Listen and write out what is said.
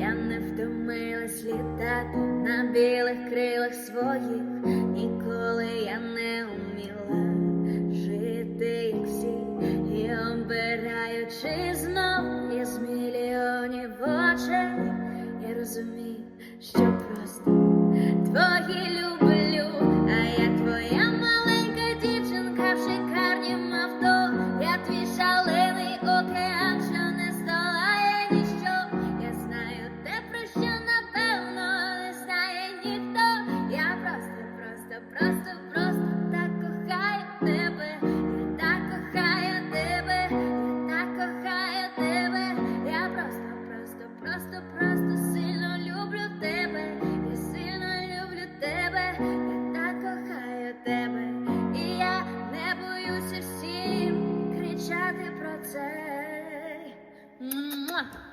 Я не втомилась літати на білих крилах своїх, ніколи я не вміла жити, як всі, і обираючи знов із мільйонів очей, я розумію, що просто. say. Mwah.